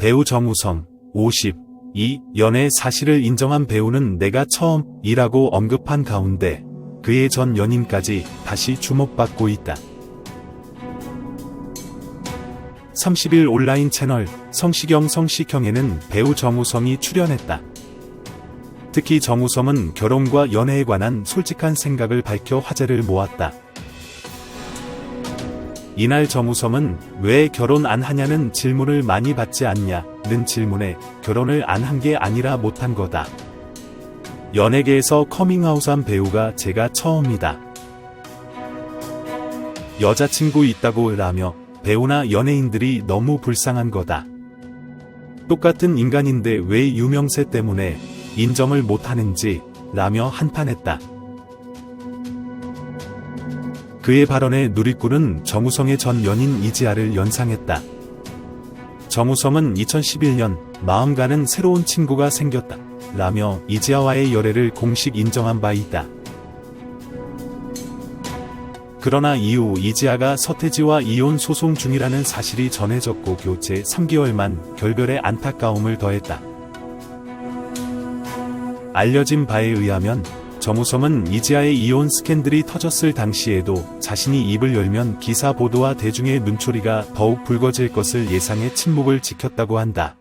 배우 정우성, 50. 이 연애 사실을 인정한 배우는 내가 처음이라고 언급한 가운데 그의 전 연인까지 다시 주목받고 있다. 30일 온라인 채널 성시경 성시경에는 배우 정우성이 출연했다. 특히 정우성은 결혼과 연애에 관한 솔직한 생각을 밝혀 화제를 모았다. 이날 정우성은 왜 결혼 안 하냐는 질문을 많이 받지 않냐는 질문에 결혼을 안 한 게 아니라 못한 거다. 연예계에서 커밍아웃한 배우가 제가 처음이다. 여자친구 있다고 라며 배우나 연예인들이 너무 불쌍한 거다. 똑같은 인간인데 왜 유명세 때문에 인정을 못하는지 라며 한탄했다. 그의 발언에 누리꾼은 정우성의 전 연인 이지아를 연상했다. 정우성은 2011년 마음 가는 새로운 친구가 생겼다. 라며 이지아와의 열애를 공식 인정한 바 있다. 그러나 이후 이지아가 서태지와 이혼 소송 중이라는 사실이 전해졌고 교체 3개월만 결별에 안타까움을 더했다. 알려진 바에 의하면 정우성은 이지아의 이혼 스캔들이 터졌을 당시에도 자신이 입을 열면 기사 보도와 대중의 눈초리가 더욱 붉어질 것을 예상해 침묵을 지켰다고 한다.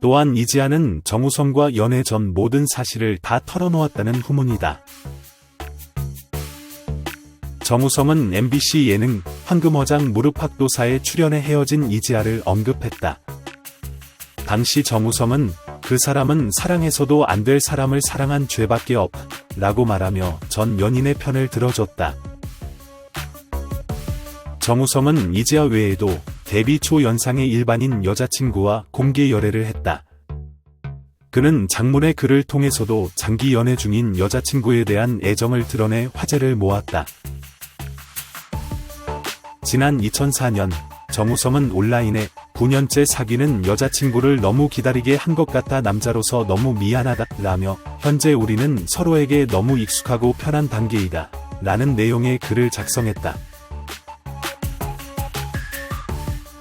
또한 이지아는 정우성과 연애 전 모든 사실을 다 털어놓았다는 후문이다. 정우성은 MBC 예능 황금어장 무릎팍도사에 출연해 헤어진 이지아를 언급했다. 당시 정우성은 그 사람은 사랑해서도 안 될 사람을 사랑한 죄밖에 없, 라고 말하며 전 연인의 편을 들어줬다. 정우성은 이지아 외에도 데뷔 초 연상의 일반인 여자친구와 공개 열애를 했다. 그는 장문의 글을 통해서도 장기 연애 중인 여자친구에 대한 애정을 드러내 화제를 모았다. 지난 2004년 정우성은 온라인에 9년째 사귀는 여자친구를 너무 기다리게 한 것 같아 남자로서 너무 미안하다 라며 현재 우리는 서로에게 너무 익숙하고 편한 단계이다 라는 내용의 글을 작성했다.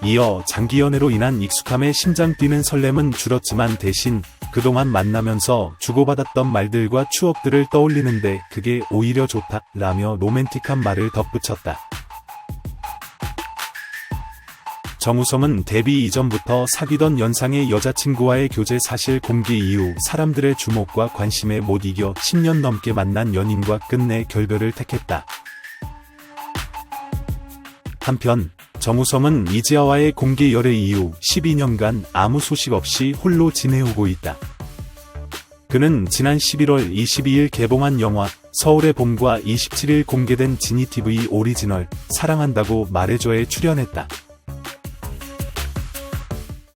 이어 장기 연애로 인한 익숙함에 심장 뛰는 설렘은 줄었지만 대신 그동안 만나면서 주고받았던 말들과 추억들을 떠올리는데 그게 오히려 좋다 라며 로맨틱한 말을 덧붙였다. 정우성은 데뷔 이전부터 사귀던 연상의 여자친구와의 교제 사실 공개 이후 사람들의 주목과 관심에 못 이겨 10년 넘게 만난 연인과 끝내 결별을 택했다. 한편 정우성은 이지아와의 공개 열애 이후 12년간 아무 소식 없이 홀로 지내오고 있다. 그는 지난 11월 22일 개봉한 영화 서울의 봄과 27일 공개된 지니TV 오리지널 사랑한다고 말해줘에 출연했다.